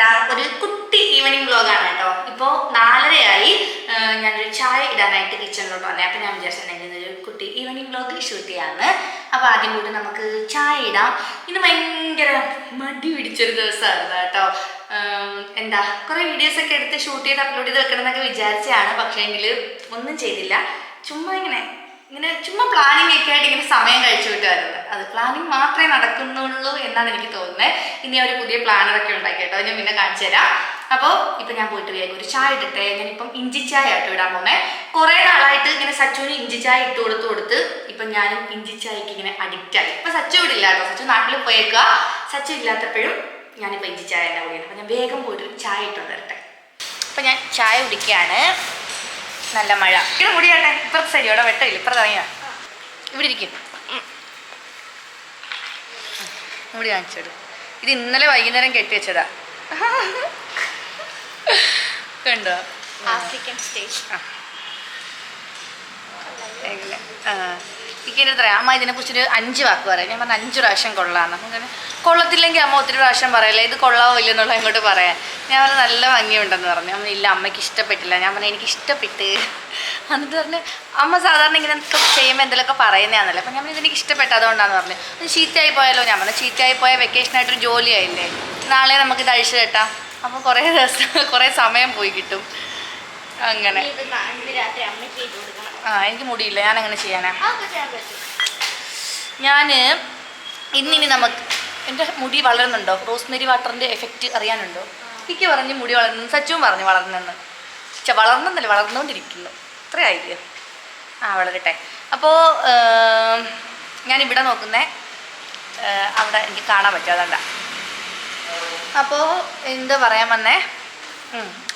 എന്താ ഒരു കുട്ടി ഈവനിങ് വ്ലോഗാണ് കേട്ടോ. ഇപ്പോൾ നാലരയായി. ഞാനൊരു ചായ ഇടാനായിട്ട് കിച്ചണിലോട്ട് വന്നേ. അപ്പം ഞാൻ വിചാരിച്ചിട്ടുണ്ടെങ്കിൽ ഒരു കുട്ടി ഈവനിങ് വ്ലോഗ് ഷൂട്ട് ചെയ്യാന്ന്. അപ്പോൾ ആദ്യം കൂടി നമുക്ക് ചായ ഇടാം. ഇന്ന് ഭയങ്കര മടി പിടിച്ചൊരു ദിവസമായിരുന്നു കേട്ടോ. എന്താ കുറേ വീഡിയോസൊക്കെ എടുത്ത് ഷൂട്ട് ചെയ്ത് അപ്ലോഡ് ചെയ്ത് വെക്കണം എന്നൊക്കെ വിചാരിച്ചതാണ്. പക്ഷേ എങ്കിൽ ഒന്നും ചെയ്തില്ല. ചുമ്മാ ഇങ്ങനെ ഇങ്ങനെ ചുമ്മാ പ്ലാനിങ് ഒക്കെ ആയിട്ട് ഇങ്ങനെ സമയം കഴിച്ചു വിട്ടായിരുന്നു. അത് പ്ലാനിങ് മാത്രമേ നടക്കുന്നുള്ളൂ എന്നാണ് എനിക്ക് തോന്നുന്നത് ഇനി ഒരു പുതിയ പ്ലാനറൊക്കെ ഉണ്ടാക്കി കേട്ടോ. ഞാൻ പിന്നെ കാണിച്ചു തരാം. അപ്പോൾ ഇപ്പം ഞാൻ പോയിട്ട് വേഗം ഒരു ചായ ഇട്ടിട്ടെ ഞാനിപ്പം ഇഞ്ചി ചായ ആയിട്ട് ഇടാൻ പോകുന്നത് കുറേ നാളായിട്ട് ഇങ്ങനെ സച്ചുവിന് ഇഞ്ചി ചായ ഇട്ട് കൊടുത്ത് കൊടുത്ത് ഇപ്പം ഞാനും ഇഞ്ചി ചായക്ക് ഇങ്ങനെ അഡിക്റ്റ് ആയി. ഇപ്പം സച്ചു ഇവിടെ ഇല്ല കേട്ടോ. സച്ചു നാട്ടിൽ പോയേക്കുക സച്ചു ഇല്ലാത്തപ്പോഴും ഞാനിപ്പോൾ ഇഞ്ചി ചായ തന്നെ കുടിക്കുന്നത് അപ്പം ഞാൻ വേഗം പോയിട്ട് ചായ ഇട്ട് വന്നിട്ടെ അപ്പം ഞാൻ ചായ കുടിക്കുകയാണ്. നല്ല മഴ. ഇവിടെ മുടിയാട്ടെ. ഇപ്പുറത്ത് ശരി ഇവിടെ വെട്ടമില്ല ഇപ്പുറത്ത് ഇറങ്ങിയ ഇവിടെ ഇരിക്കും. മുടി കാണിച്ചോളൂ ഇത് ഇന്നലെ വൈകുന്നേരം കെട്ടി വെച്ചതാ. കണ്ടോ? ആഫ്രിക്കൻ സ്റ്റേജ് ആ. എനിക്ക് പറയാം അമ്മ ഇതിനെ കുറിച്ചൊരു അഞ്ച് വാക്ക് പറയാം. ഞാൻ പറഞ്ഞ അഞ്ച് പ്രാവശ്യം കൊള്ളാന്ന്. അപ്പം ഇങ്ങനെ കൊള്ളത്തില്ലെങ്കിൽ അമ്മ ഒത്തിരി പ്രാവശ്യം പറയല്ലേ? ഇത് കൊള്ളാവോ ഇല്ലെന്നുള്ള ഇങ്ങോട്ട് പറയാം ഞാൻ പറഞ്ഞു നല്ല ഭംഗിയുണ്ടെന്ന് പറഞ്ഞു. അമ്മ ഇല്ല അമ്മയ്ക്ക് ഇഷ്ടപ്പെട്ടില്ല. ഞാൻ പറഞ്ഞു എനിക്ക് ഇഷ്ടപ്പെട്ട് എന്നിട്ട് പറഞ്ഞു അമ്മ സാധാരണ ഇങ്ങനെ ചെയ്യുമ്പോൾ എന്തെങ്കിലുമൊക്കെ പറയുന്നതാണല്ലോ. അപ്പം ഞാൻ പറഞ്ഞു ഇതെനിക്ക് ഇഷ്ടപ്പെട്ട അതുകൊണ്ടാന്ന് പറഞ്ഞു. അത് ചീത്തയായി പോയാലോ? ഞാൻ പറഞ്ഞു ചീത്തയായി പോയ വെക്കേഷനായിട്ടൊരു ജോലിയായില്ലേ? നാളെ നമുക്ക് ഇത് അഴിച്ചു കെട്ടാം അപ്പോൾ കുറേ ദിവസം കുറേ സമയം പോയി കിട്ടും. അങ്ങനെ. രാത്രി അമ്മയ്ക്ക് കൊടുക്കണം. ആ എനിക്ക് മുടിയില്ല. ഞാൻ അങ്ങനെ ചെയ്യാനാ ഞാൻ ഇന്നിനി നമുക്ക് എന്റെ മുടി വളരുന്നുണ്ടോ? Rosemary വാട്ടറിന്റെ effect അറിയാനുണ്ടോ? എനിക്ക് പറഞ്ഞു മുടി വളർന്നു സച്ചുവും പറഞ്ഞു വളർന്നെന്ന്. ചെ വളർന്നെന്നല്ല വളർന്നുകൊണ്ടിരിക്കുന്നു ഇത്രയായില്ലേ ആ വളരട്ടെ. അപ്പോൾ ഞാനിവിടെ നോക്കുന്നേ. അവിടെ എനിക്ക് കാണാൻ പറ്റും. അതുകൊണ്ടാ അപ്പോൾ എന്താ പറയാൻ വന്നേ.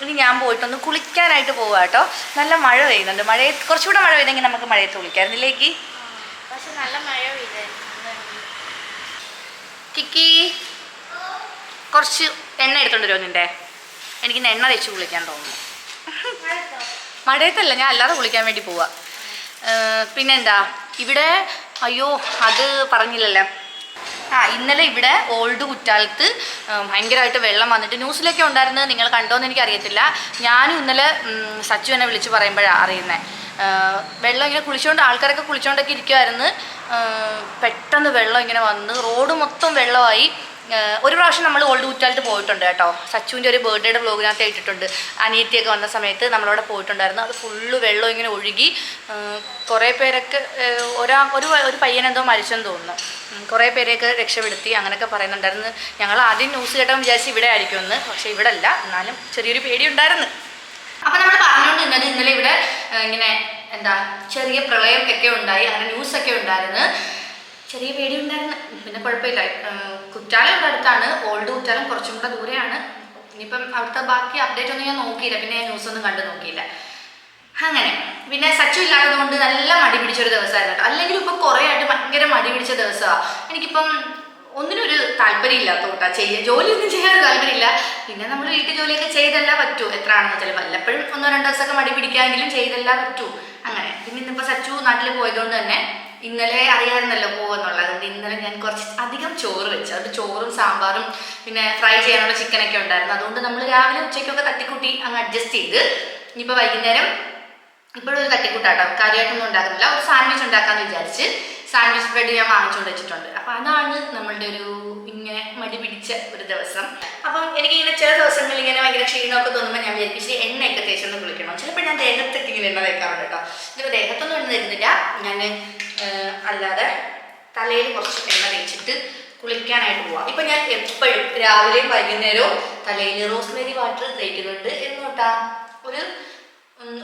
ഇനി ഞാൻ പോയിട്ടൊന്ന് കുളിക്കാനായിട്ട് പോവാ കേട്ടോ. നല്ല മഴ പെയ്യുന്നുണ്ട്. മഴയെ കുറച്ചുകൂടെ മഴ പെയ്തെങ്കിൽ നമുക്ക് മഴയത്ത് കുളിക്കാമായിരുന്നില്ലേക്ക് പക്ഷെ നല്ല മഴ കിക്കി കുറച്ച് എണ്ണ എടുത്തോണ്ട് വരുമോ നിന്റെ? എനിക്ക് എണ്ണ തേച്ച് കുളിക്കാൻ തോന്നുന്നു. മഴയത്തല്ല ഞാൻ അല്ലാതെ കുളിക്കാൻ വേണ്ടി പോവാ. പിന്നെന്താ? ഇവിടെ അയ്യോ അത് പറഞ്ഞില്ലല്ലേ. ആ ഇന്നലെ ഇവിടെ ഓൾഡ് കുറ്റാലത്ത് ഭയങ്കരമായിട്ട് വെള്ളം വന്നിട്ട് ന്യൂസിലൊക്കെ ഉണ്ടായിരുന്നത് നിങ്ങൾ കണ്ടോന്ന് എനിക്ക് അറിയത്തില്ല ഞാനും ഇന്നലെ സച്ചു എന്നെ വിളിച്ച് പറയുമ്പോഴാണ് അറിയുന്നത് വെള്ളം ഇങ്ങനെ കുളിച്ചുകൊണ്ട് ആൾക്കാരൊക്കെ കുളിച്ചുകൊണ്ടൊക്കെ ഇരിക്കുമായിരുന്നു പെട്ടെന്ന് വെള്ളം ഇങ്ങനെ വന്ന് റോഡ് മൊത്തം വെള്ളമായി. ഒരു പ്രാവശ്യം നമ്മൾ ഓൾഡ് ഊറ്റാലത്ത് പോയിട്ടുണ്ട് കേട്ടോ. സച്ചുവിന്റെ ഒരു ബർത്ത്ഡേയുടെ വ്ലോഗിനകത്ത് ഇട്ടിട്ടുണ്ട് അനിയത്തിയൊക്കെ വന്ന സമയത്ത് നമ്മളവിടെ പോയിട്ടുണ്ടായിരുന്നു. അത് ഫുള്ള് വെള്ളം ഇങ്ങനെ ഒഴുകി കുറേ പേരൊക്കെ ഒരാ ഒരു ഒരു പയ്യനെന്തോ മരിച്ചെന്ന് തോന്നുന്നു. കുറേ പേരെയൊക്കെ രക്ഷപ്പെടുത്തി അങ്ങനെയൊക്കെ പറയുന്നുണ്ടായിരുന്നു. ഞങ്ങൾ ആദ്യം ന്യൂസ് കേട്ടാൽ വിചാരിച്ച് ഇവിടെ ആയിരിക്കുമെന്ന് പക്ഷേ ഇവിടെ അല്ല. എന്നാലും ചെറിയൊരു പേടി ഉണ്ടായിരുന്നു. അപ്പം നമ്മൾ പറഞ്ഞുകൊണ്ടിരുന്നത് ഇന്നലെ ഇവിടെ ഇങ്ങനെ എന്താ ചെറിയ പ്രളയം ഒക്കെ ഉണ്ടായി. അങ്ങനെ ന്യൂസൊക്കെ ഉണ്ടായിരുന്നു. ചെറിയ പേടി ഉണ്ടായിരുന്നു. പിന്നെ കുഴപ്പമില്ല. കുറ്റാലം ഇവിടെ അടുത്താണ്. ഓൾഡ് കുറ്റാലം കുറച്ചും കൂടെ ദൂരെയാണ്. ഇനിയിപ്പം അവിടുത്തെ ബാക്കി അപ്ഡേറ്റ് ഒന്നും ഞാൻ നോക്കിയില്ല. പിന്നെ ഞാൻ ന്യൂസ് ഒന്നും കണ്ടു നോക്കിയില്ല. അങ്ങനെ. പിന്നെ സച്ചു ഇല്ലാത്തത് കൊണ്ട് നല്ല മടി പിടിച്ചൊരു ദിവസമായിരുന്നു കേട്ടോ. അല്ലെങ്കിൽ ഇപ്പം കുറേ ആയിട്ട് ഭയങ്കര മടി പിടിച്ച ദിവസമാണ് എനിക്കിപ്പം ഒന്നിനും ഒരു താല്പര്യം ഇല്ലാത്ത കൂട്ടാ ചെയ്യുക ജോലിയൊന്നും ചെയ്യാൻ താല്പര്യമില്ല. പിന്നെ നമ്മൾ വീട്ടിൽ ജോലിയൊക്കെ ചെയ്തല്ല പറ്റൂ. എത്ര ആണെന്ന് വെച്ചാൽ വല്ലപ്പോഴും ഒന്നോ രണ്ടോ ദിവസമൊക്കെ മടി പിടിക്കാമെങ്കിലും ചെയ്തല്ല പറ്റൂ. അങ്ങനെ. പിന്നെ ഇന്നിപ്പോൾ സച്ചു നാട്ടിൽ പോയതുകൊണ്ട് തന്നെ ഇന്നലെ അറിയാമായിരുന്നല്ലോ പോകുന്നുള്ളത് അതുകൊണ്ട് ഇന്നലെ ഞാൻ കുറച്ച് അധികം ചോറ് വെച്ചു. അതുകൊണ്ട് ചോറും സാമ്പാറും പിന്നെ ഫ്രൈ ചെയ്യാനുള്ള ചിക്കനൊക്കെ ഉണ്ടായിരുന്നു. അതുകൊണ്ട് നമ്മൾ രാവിലെ ഉച്ചയ്ക്കൊക്കെ തട്ടിക്കൂട്ടി അങ്ങ് അഡ്ജസ്റ്റ് ചെയ്ത് ഇനിയിപ്പോൾ വൈകുന്നേരം ഇപ്പോഴൊരു തട്ടിക്കൂട്ടാട്ടോ. കാര്യമായിട്ടൊന്നും ഉണ്ടാക്കുന്നില്ല. ഒരു സാൻഡ്വിച്ച് ഉണ്ടാക്കാമെന്ന് വിചാരിച്ച് സാൻഡ്വിച്ച് ബ്രെഡ് ഞാൻ വാങ്ങിച്ചുകൊണ്ട് വെച്ചിട്ടുണ്ട്. അപ്പം അതാണ് നമ്മളുടെ ഒരു ഇങ്ങനെ മടി പിടിച്ച ഒരു ദിവസം. അപ്പം എനിക്കിങ്ങനെ ചില ദിവസങ്ങളിൽ ഇങ്ങനെ ഭയങ്കര ക്ഷീണമൊക്കെ തോന്നുമ്പോൾ ഞാൻ വിചാരിച്ചു എണ്ണയൊക്കെ തേച്ചൊന്ന് കുളിക്കണം. ചിലപ്പോൾ ഞാൻ ദേഹത്തൊക്കെ ഇങ്ങനെ എണ്ണ തേക്കാറുണ്ട് കേട്ടോ. ഇതിപ്പോൾ ദേഹത്തൊന്നും എണ്ണ തരുന്നില്ല. ഞാൻ അല്ലാതെ തലയിൽ കുറച്ച് എണ്ണ തേച്ചിട്ട് കുളിക്കാനായിട്ട് പോവാം. ഇപ്പം ഞാൻ എപ്പോഴും രാവിലെയും വൈകുന്നേരവും തലയിൽ റോസ്മേരി വാട്ടർ തേക്കുന്നുണ്ട്. എന്നോട്ടാ? ഒരു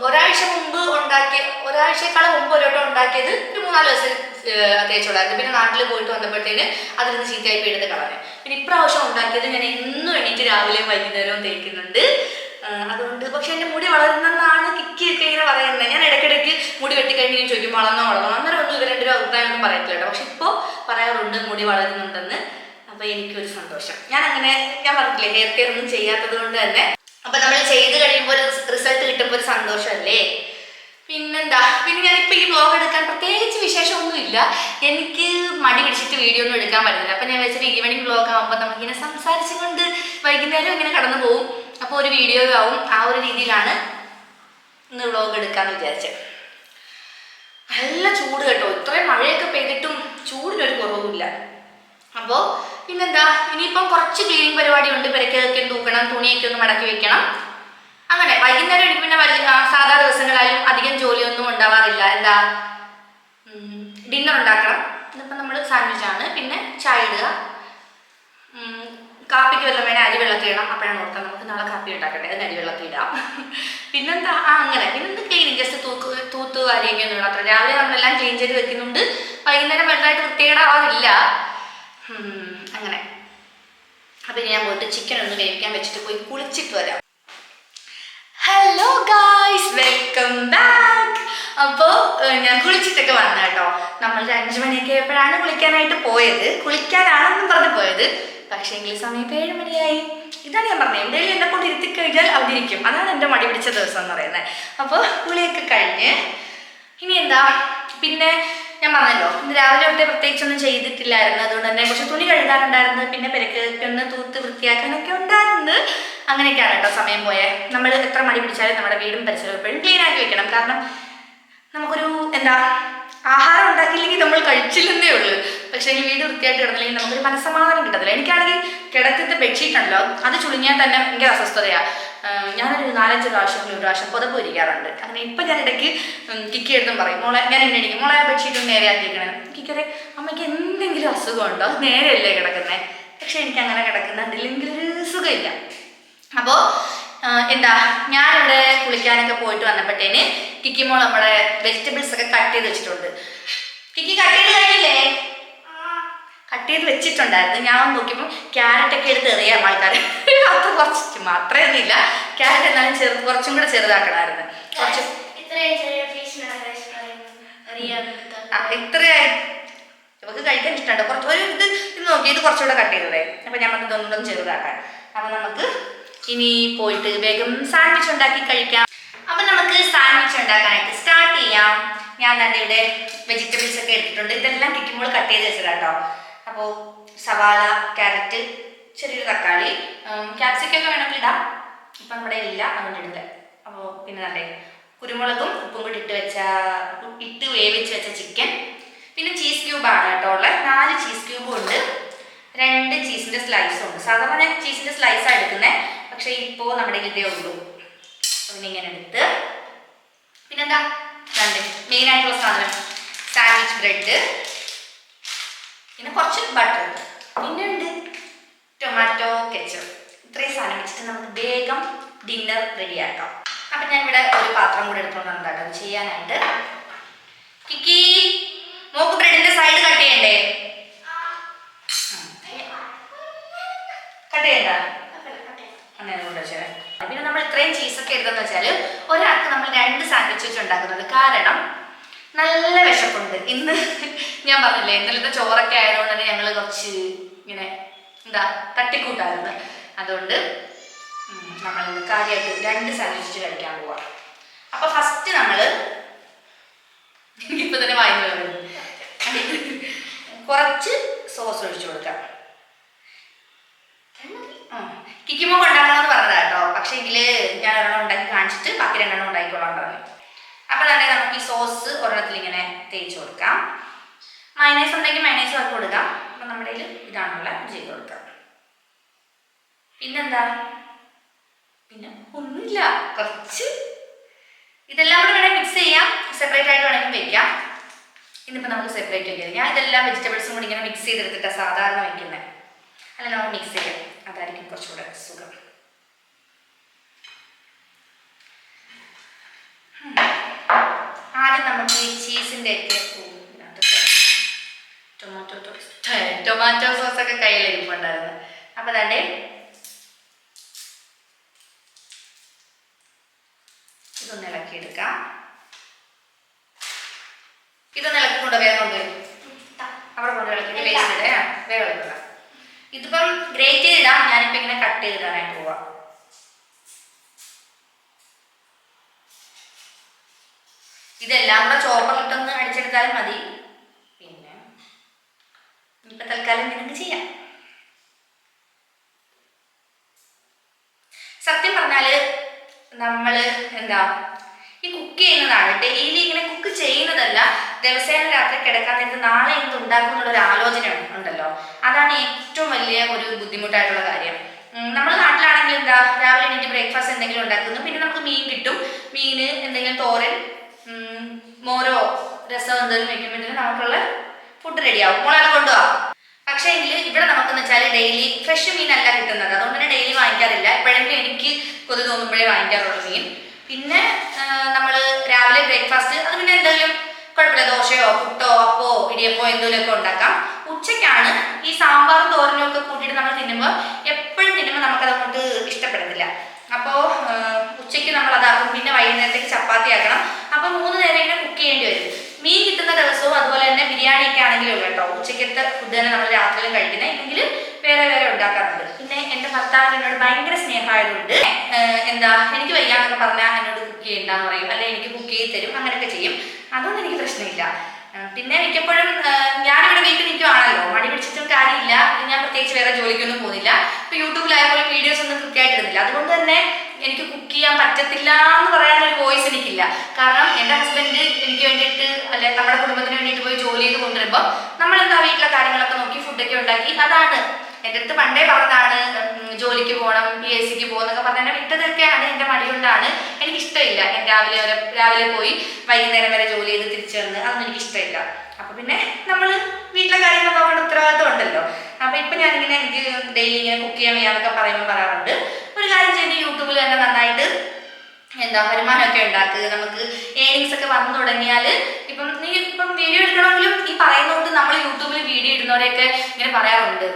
ഒരാഴ്ച മുമ്പ് ഉണ്ടാക്കിയ ഒരാഴ്ചക്കാളും മുമ്പ് ഒരോട്ടം ഉണ്ടാക്കിയത് ഒരു മൂന്നാൽ ദിവസം തേച്ചോളായിരുന്നു പിന്നെ നാട്ടിൽ പോയിട്ട് വന്നപ്പോഴത്തേന് അതിൽ നിന്ന് ചീത്തയായി എടുത്ത് കളഞ്ഞു പിന്നെ ഇപ്രാവശ്യം ഉണ്ടാക്കിയത് ഞാൻ എന്നും എണീറ്റ് രാവിലെയും വൈകുന്നേരവും തേക്കുന്നുണ്ട്. അതുകൊണ്ട് പക്ഷെ എന്റെ മുടി വളരുന്നെന്നാണ് കിക്കിയൊക്കെ ഇങ്ങനെ പറയുന്നത്. ഞാൻ ഇടയ്ക്കിടയ്ക്ക് മുടി വെട്ടിക്കഴിഞ്ഞ് ഞാൻ ചോദിക്കും വളർന്നോ വളർന്നോ? അന്നേരം ഒന്നും ഇവരെ എന്റെ ഒരു അഭിപ്രായമൊന്നും പറയത്തില്ല കേട്ടോ പക്ഷെ ഇപ്പോൾ പറയാറുണ്ട് മുടി വളരുന്നുണ്ടെന്ന്. അപ്പോൾ എനിക്കൊരു സന്തോഷം. ഞാൻ അങ്ങനെ ഞാൻ പറഞ്ഞില്ലേ ഹെയർ കെയർ ഒന്നും ചെയ്യാത്തത് കൊണ്ട് തന്നെ. അപ്പൊ നമ്മൾ ചെയ്ത് കഴിയുമ്പോൾ റിസൾട്ട് കിട്ടുമ്പോൾ ഒരു സന്തോഷമല്ലേ? പിന്നെന്താ? പിന്നെ ഞാനിപ്പോൾ ഈ വ്ലോഗ് എടുക്കാൻ പ്രത്യേകിച്ച് വിശേഷമൊന്നുമില്ല. എനിക്ക് മടി പിടിച്ചിട്ട് വീഡിയോ ഒന്നും എടുക്കാൻ പറ്റുന്നില്ല അപ്പം ഞാൻ വെച്ചിട്ട് ഈവനിങ് വ്ലോഗ് ആകുമ്പോൾ നമുക്കിങ്ങനെ സംസാരിച്ചുകൊണ്ട് വൈകുന്നേരം ഇങ്ങനെ കടന്നു പോകും അപ്പോൾ ഒരു വീഡിയോ ആവും. ആ ഒരു രീതിയിലാണ് ഇന്ന് വ്ളോഗ് എടുക്കാമെന്ന് വിചാരിച്ചത്. നല്ല ചൂട് കേട്ടോ. ഇത്രയും മഴയൊക്കെ പെയ്തിട്ടും ചൂടിനൊരു കുറവുമില്ല. അപ്പോൾ പിന്നെന്താ? ഇനിയിപ്പം കുറച്ച് ക്ലീനിങ് പരിപാടി ഉണ്ട് പെരക്കൊക്കെ തൂക്കണം തുണിയൊക്കെ ഒന്ന് മടക്കി വെക്കണം. അങ്ങനെ. വൈകുന്നേരം എനിക്ക് പിന്നെ വലിയ സാധാ ദിവസങ്ങളായാലും അധികം ജോലിയൊന്നും ഉണ്ടാവാറില്ല. എന്താ? ഡിന്നർ ഉണ്ടാക്കണം. ഇന്നിപ്പം നമ്മൾ സാൻഡ്വിച്ചാണ് പിന്നെ ചായ ഇടുക. വെള്ളത്തിൽ അപ്പോഴാണ് ഓർക്കാം നമുക്ക് നാളെ കാപ്പി ഉണ്ടാക്കട്ടെ അതിന് അടിവെള്ളത്തിൽ ഇടാം. പിന്നെന്താ? ആ അങ്ങനെ. പിന്നെന്ത് ക്ലീനിങ് ജസ്റ്റ് തൂക്ക് തൂത്ത് വാരിയൊക്കെ ഒന്നും അത്ര രാവിലെ നമ്മളെല്ലാം ക്ലീൻ ചെയ്ത് വെക്കുന്നുണ്ട്. വൈകുന്നേരം വലുതായിട്ട് വൃത്തികേടാവാറില്ല. അങ്ങനെ. അപ്പം ഞാൻ പോയിട്ട് ചിക്കൻ ഒന്ന് വേവിക്കാൻ വെച്ചിട്ട് പോയി കുളിച്ചിട്ട് വരാം. ഹലോ ഗായ്സ് വെൽക്കം ബാക്ക് അപ്പോൾ ഞാൻ കുളിച്ചിട്ടൊക്കെ വന്ന കേട്ടോ. നമ്മൾ ഒരു അഞ്ചു മണിയൊക്കെ ആയപ്പോഴാണ് കുളിക്കാനായിട്ട് പോയത്. കുളിക്കാനാണെന്നും പറഞ്ഞ് പോയത്. പക്ഷേ എങ്കിൽ സമയം ഏഴ് മണിയായി. ഇതാണ് ഞാൻ പറഞ്ഞത്. എവിടെയെങ്കിലും എന്നെ കൊണ്ട് ഇരുത്തി കഴിഞ്ഞാൽ അവതിരിക്കും അതാണ് എന്റെ മടി പിടിച്ച ദിവസം എന്ന് പറയുന്നത്. അപ്പോൾ കുളിയൊക്കെ കഴിഞ്ഞ് ഇനി എന്താ? പിന്നെ ഞാൻ പറഞ്ഞല്ലോ ഇന്ന് രാവിലെ തൊട്ടേ പ്രത്യേകിച്ചൊന്നും ചെയ്തിട്ടില്ലായിരുന്നു. അതുകൊണ്ട് തന്നെ കുറച്ച് തുണി കഴുകാനുണ്ടായിരുന്നു. പിന്നെ പെരക്കൊക്കെ ഒന്ന് തൂത്ത് വൃത്തിയാക്കാനൊക്കെ ഉണ്ടായിരുന്നു. അങ്ങനെയൊക്കെയാണ് കേട്ടോ സമയം പോയെ. നമ്മൾ എത്ര മടി പിടിച്ചാലും നമ്മുടെ വീടും പരിസരവും എപ്പോഴും ക്ലീൻ ആക്കി വെക്കണം. കാരണം നമുക്കൊരു എന്താ ആഹാരം ഉണ്ടാക്കിയില്ലെങ്കിൽ നമ്മൾ കഴിച്ചില്ലെന്നേ ഉള്ളൂ. പക്ഷേ ഈ വീട് വൃത്തിയായിട്ട് കിടന്നില്ലെങ്കിൽ നമുക്കൊരു മനസ്സമാധാനം കിട്ടത്തില്ല. എനിക്കാണെങ്കിൽ കിടക്കത്തെ ബെഡ്ഷീറ്റ് അത് ചുളിഞ്ഞാൽ തന്നെ ഭയങ്കര അസ്വസ്ഥതയാണ് ഞാനൊരു നാലഞ്ച് പ്രാവശ്യം ഒരു പ്രാവശ്യം പുതപ്പ് ഇരിക്കാറുണ്ട് അങ്ങനെ ഇപ്പം ഞാൻ ഇടയ്ക്ക് കിക്കി എടുത്തും പറയും മോളെ ഞാൻ എന്നെ ഇരിക്കും. മോളെ ബെഡ്ഷീറ്റ് നേരെ ആക്കിയിരിക്കണേ കിക്കറെ അമ്മയ്ക്ക് എന്തെങ്കിലും അസുഖമുണ്ടോ? നേരെയല്ലേ കിടക്കുന്നത് പക്ഷെ എനിക്ക് അങ്ങനെ കിടക്കുന്നുണ്ടെങ്കിൽ ഒരു സുഖമില്ല. അപ്പോൾ എന്താ ഞാനിവിടെ കുളിക്കാനൊക്കെ പോയിട്ട് വന്നപ്പോഴത്തേന് കിക്കിമോൾ നമ്മുടെ വെജിറ്റബിൾസ് ഒക്കെ കട്ട് ചെയ്ത് വെച്ചിട്ടുണ്ട്. കിക്കി കട്ട് ചെയ്ത് കഴിഞ്ഞില്ലേ? കട്ട് ചെയ്ത് വെച്ചിട്ടുണ്ടായിരുന്നു. ഞാൻ നോക്കിയപ്പോൾ ക്യാരറ്റ് ഒക്കെ എടുത്ത് എറിയാം ആൾക്കാർ അത് കുറച്ച് മാത്രമൊന്നുമില്ല ക്യാരറ്റ് എന്നാലും ചെറു കുറച്ചും കൂടെ ചെറുതാക്കണമായിരുന്നു. കുറച്ച് ഇത്രയായി. നമുക്ക് കഴിക്കാൻ ഇഷ്ടമുണ്ട്. കുറച്ച് ഒരു ഇത് ഇത് നോക്കി ഇത് കുറച്ചുകൂടെ കട്ട് ചെയ്തതേ. അപ്പം ഞാൻ ഇതൊന്നും ചെറുതാക്കാൻ. അപ്പം നമുക്ക് ഇനി പോയിട്ട് വേഗം സാൻഡ്വിച്ച് ഉണ്ടാക്കി കഴിക്കാം. അപ്പം നമുക്ക് സാൻഡ്വിച്ച് ഉണ്ടാക്കാനായിട്ട് സ്റ്റാർട്ട് ചെയ്യാം. ഞാൻ തന്നെ ഇവിടെ വെജിറ്റബിൾസ് ഒക്കെ എടുത്തിട്ടുണ്ട്. ഇതെല്ലാം കിട്ടുമ്പോൾ കട്ട് ചെയ്ത് വെച്ചതാട്ടോ അപ്പോൾ സവാള ക്യാരറ്റ് ചെറിയൊരു തക്കാളി ക്യാപ്സിക്കൊക്കെ വേണമെങ്കിൽ ഇടാം. ഇപ്പം നമ്മുടെ ഇല്ല അതുകൊണ്ട് ഇടില്ല അപ്പോൾ പിന്നെ നല്ല കുരുമുളകും ഉപ്പും കൂടി ഇട്ട് വെച്ച ഇട്ട് വേവിച്ച് വെച്ച ചിക്കൻ പിന്നെ ചീസ് ക്യൂബാണ് കേട്ടോ ഉള്ളത്. നാല് ചീസ് ക്യൂബും ഉണ്ട്. രണ്ട് ചീസിന്റെ സ്ലൈസും ഉണ്ട്. സാധാരണ ഞാൻ ചീസിന്റെ സ്ലൈസാണ് എടുക്കുന്നത് പക്ഷേ ഇപ്പോൾ നമ്മുടെ ഇതേ ഉള്ളൂ. ഇങ്ങനെ എടുത്ത് പിന്നെന്താ? രണ്ട് മെയിൻ ആയിട്ടുള്ള സാധനം. സാൻഡ്വിച്ച് ബ്രെഡ് പിന്നെ കുറച്ച് ബട്ടർ പിന്നെ ഉണ്ട് ടൊമാറ്റോ കെച്ചപ്പ് ഇത്രയും സാധനം വെച്ചിട്ട് നമുക്ക് വേഗം ഡിന്നർ റെഡിയാക്കാം അപ്പം ഞാൻ ഇവിടെ ഒരു പാത്രം കൂടെ എടുത്തോണ്ട് വന്നതാട്ടോ അത് ചെയ്യാനായിട്ട്. കിക്കി മോക്ക് ബ്രെഡിന്റെ സൈഡ് കട്ട് ചെയ്യണ്ടേ? കട്ട് ചെയ്യണ്ട. അങ്ങനെ കൊണ്ട് വെച്ചേ. പിന്നെ നമ്മൾ ഇത്രയും ചീസൊക്കെ എടുത്തെന്ന് വെച്ചാൽ ഒരാൾക്ക് നമ്മൾ രണ്ട് സാൻഡ്വിച്ച് വെച്ച് ഉണ്ടാക്കുന്നത് കാരണം നല്ല വിശപ്പുണ്ട്. ഇന്ന് ഞാൻ പറഞ്ഞില്ലേ ഇന്നലത്തെ ചോറൊക്കെ ആയതുകൊണ്ട് തന്നെ ഞങ്ങൾ കുറച്ച് ഇങ്ങനെ എന്താ തട്ടിക്കൂട്ടായിരുന്നു. അതുകൊണ്ട് നമ്മൾ ഇന്ന് കാര്യമായിട്ട് രണ്ട് സാൻഡ്വിച്ച് കഴിക്കാൻ പോവാം. അപ്പൊ ഫസ്റ്റ് നമ്മൾ ഇപ്പൊ തന്നെ വായിക്കുന്നു കുറച്ച് സോസ് ഒഴിച്ചു കൊടുക്കാം. കിക്കിമോ ഉണ്ടാക്കണമെന്ന് പറഞ്ഞതാ കേട്ടോ. പക്ഷെ ഇതിൽ ഞാൻ ഒരെണ്ണം ഉണ്ടാക്കി കാണിച്ചിട്ട് ബാക്കി രണ്ടെണ്ണം ഉണ്ടാക്കിക്കോളാൻ പറഞ്ഞു. അപ്പൊ തന്നെ നമുക്ക് ഈ സോസ് ഒരെണ്ണത്തിൽ ഇങ്ങനെ തേച്ച് കൊടുക്കാം. മൈനൈസ് ഉണ്ടെങ്കിൽ മൈനൈസ് ആക്കി കൊടുക്കാം. അപ്പൊ നമ്മുടെ കയ്യിൽ ഇതാണുള്ള ചെയ്ത് കൊടുക്കാം. പിന്നെന്താ? പിന്നെ ഒന്നുമില്ല. കുറച്ച് ഇതെല്ലാം കൂടെ വേണമെങ്കിൽ മിക്സ് ചെയ്യാം. സെപ്പറേറ്റ് ആയിട്ട് വേണമെങ്കിൽ വെക്കാം. ഇന്നിപ്പോൾ നമുക്ക് സെപ്പറേറ്റ് വെക്കാം. ഞാൻ ഇതെല്ലാം വെജിറ്റബിൾസും കൂടി ഇങ്ങനെ മിക്സ് ചെയ്തെടുത്തിട്ടാണ് സാധാരണ വയ്ക്കുന്നത് അല്ല നമുക്ക് മിക്സ് ചെയ്യാം. അതായിരിക്കും കുറച്ചുകൂടെ സുഖം. ആദ്യം നമുക്ക് ഈ ചീസിന്റെ ഒക്കെ ടൊമാറ്റോ ടൊമാറ്റോ സോസ് ഒക്കെ കയ്യിലിരിപ്പുണ്ടായിരുന്നു അപ്പോൾ തന്നെ ഇതൊന്ന് ഇളക്കിയെടുക്കാം. ഇതൊന്ന് ഇളക്കിക്കൊണ്ട് വേഗം കൊണ്ടുവരും അവിടെ കൊണ്ട് ഇളക്കിയിട്ട് വേസ്റ്റ് ഇടേ വേഗം ഇളക്കുക ഇതിപ്പം ഗ്രേറ്റ് ചെയ്തിടാം ഞാനിപ്പോൾ ഇങ്ങനെ കട്ട് ചെയ്തിടാനായിട്ട് പോവാം. ഇതെല്ലാം കൂടെ ചോപ്പറിലിട്ടൊന്ന് അടിച്ചെടുത്താലും മതി. പിന്നെ ഇപ്പൊ തൽക്കാലം നിനക്ക് ചെയ്യാം. സത്യം പറഞ്ഞാൽ നമ്മൾ എന്താ ഈ കുക്ക് ചെയ്യുന്നതാണ് ഡെയിലി ഇങ്ങനെ കുക്ക് ചെയ്യുന്നതല്ല. ദിവസേന രാത്രി കിടക്കാൻ നേരത്ത് നാളെ എന്ത് ഉണ്ടാക്കും എന്നുള്ള ഒരു ആലോചന ഉണ്ടല്ലോ. അതാണ് ഏറ്റവും വലിയ ഒരു ബുദ്ധിമുട്ടായിട്ടുള്ള കാര്യം. നമ്മൾ നാട്ടിലാണെങ്കിൽ എന്താ രാവിലെ എണീറ്റ് ബ്രേക്ക്ഫാസ്റ്റ് എന്തെങ്കിലും ഉണ്ടാക്കുന്നു. പിന്നെ നമുക്ക് മീൻ കിട്ടും. മീന് എന്തെങ്കിലും തോരൻ മോരോ രസം എന്തെങ്കിലും വെക്കുമ്പോഴത്തേക്കും നമുക്കുള്ള ഫുഡ് റെഡിയാവും മോളെ കൊണ്ടുപോകാം പക്ഷേ എങ്കിൽ ഇവിടെ നമുക്കെന്ന് വെച്ചാൽ ഡെയിലി ഫ്രഷ് മീനല്ല കിട്ടുന്നത്. അതുകൊണ്ട് തന്നെ ഡെയിലി വാങ്ങിക്കാറില്ല. എപ്പോഴെങ്കിലും എനിക്ക് കൊതു തോന്നുമ്പോഴേ വാങ്ങിക്കാറുള്ളൂ മീൻ. പിന്നെ നമ്മൾ രാവിലെ ബ്രേക്ക്ഫാസ്റ്റ് അത് പിന്നെ എന്തെങ്കിലും കുഴപ്പമില്ല. ദോശയോ പുട്ടോ അപ്പോ ഇടിയപ്പോ എന്തെങ്കിലുമൊക്കെ ഉണ്ടാക്കാം. ഉച്ചയ്ക്കാണ് ഈ സാമ്പാർ തോരനും ഒക്കെ കൂട്ടിയിട്ട് നമ്മൾ തിന്നുമ്പോൾ എപ്പോഴും തിന്നുമ്പോൾ നമുക്കത് അങ്ങോട്ട് ഇഷ്ടപ്പെടുന്നില്ല. അപ്പോൾ ഉച്ചയ്ക്ക് നമ്മൾ അതാക്കും പിന്നെ വൈകുന്നേരത്തേക്ക് ചപ്പാത്തി ആക്കണം. അപ്പോൾ മൂന്ന് നേരം ഇങ്ങനെ കുക്ക് ചെയ്യേണ്ടി വരും. മീൻ കിട്ടുന്ന ദിവസവും അതുപോലെ തന്നെ ബിരിയാണി ഒക്കെ ആണെങ്കിലും കേട്ടോ. ഉച്ചയ്ക്കത്തെ ഫുഡ് തന്നെ നമ്മൾ രാത്രിയിലും കഴിക്കുന്നത് ഇല്ലെങ്കിൽ വേറെ വേറെ ഉണ്ടാക്കാറുണ്ട്. പിന്നെ എന്റെ ഭർത്താവിന് എന്നോട് ഭയങ്കര സ്നേഹമായതുകൊണ്ട് എന്താ എനിക്ക് പറഞ്ഞാൽ എന്നോട് കുക്ക് ചെയ്യണ്ടെന്ന് പറയും. അല്ലെങ്കിൽ എനിക്ക് കുക്ക് ചെയ്ത് തരും അങ്ങനെയൊക്കെ ചെയ്യും. അതൊന്നും എനിക്ക് പ്രശ്നമില്ല. പിന്നെ മിക്കപ്പോഴും ഞാനിവിടെ വീട്ടിൽ നിൽക്കുവാണല്ലോ. മടി പിടിച്ചിട്ടും കാര്യമില്ല. ഞാൻ പ്രത്യേകിച്ച് വേറെ ജോലിക്കൊന്നും പോകുന്നില്ല. ഇപ്പൊ യൂട്യൂബിലായപ്പോലും വീഡിയോസ് ഒന്നും കൃത്യമായിട്ട് ഇടുന്നില്ല. അതുകൊണ്ട് തന്നെ എനിക്ക് കുക്ക് ചെയ്യാൻ പറ്റത്തില്ല എന്ന് പറയാനൊരു വോയിസ് എനിക്കില്ല. കാരണം എന്റെ ഹസ്ബൻഡ് എനിക്ക് വേണ്ടിയിട്ട് അല്ലെ നമ്മുടെ കുടുംബത്തിന് വേണ്ടിയിട്ട് പോയി ജോലി ചെയ്ത് കൊണ്ടുവരുമ്പോൾ നമ്മളെന്താ വീട്ടിലെ കാര്യങ്ങളൊക്കെ നോക്കി ഫുഡൊക്കെ ഉണ്ടാക്കി? അതാണ്. എന്റെ അടുത്ത് പണ്ടേ പറഞ്ഞതാണ് ജോലിക്ക് പോകണം പി എസ് സിക്ക് പോകുന്നൊക്കെ പറഞ്ഞ എന്നെ വിട്ടതൊക്കെയാണ് എന്റെ മടി കൊണ്ടാണ് എനിക്കിഷ്ടമില്ല. ഞാൻ രാവിലെ വരെ രാവിലെ പോയി വൈകുന്നേരം വരെ ജോലി ചെയ്ത് തിരിച്ചു വന്ന് അതൊന്നും എനിക്കിഷ്ടമില്ല. അപ്പൊ പിന്നെ നമ്മൾ വീട്ടിലെ കാര്യങ്ങൾ നോക്കേണ്ട ഉത്തരവാദിത്വം ഉണ്ടല്ലോ. അപ്പൊ ഇപ്പൊ ഞാനിങ്ങനെ എനിക്ക് ഡെയിലി ഇങ്ങനെ കുക്ക് ചെയ്യാൻ വയ്യാന്നൊക്കെ പറയുമ്പോൾ പറയാറുണ്ട്. ഒരു കാര്യം ചെയ്ത് യൂട്യൂബിൽ തന്നെ നന്നായിട്ട് എന്താ വരുമാനമൊക്കെ ഉണ്ടാക്കുക. നമുക്ക് ഏണിങ്സ് ഒക്കെ വന്നു തുടങ്ങിയാൽ ഇപ്പം നീ ഇപ്പം വീഡിയോ എടുക്കണമെങ്കിലും ഈ പറയുന്നതുകൊണ്ട് നമ്മൾ യൂട്യൂബിൽ വീഡിയോ ഇടുന്നവരെയൊക്കെ ഇങ്ങനെ പറയാറുണ്ട്.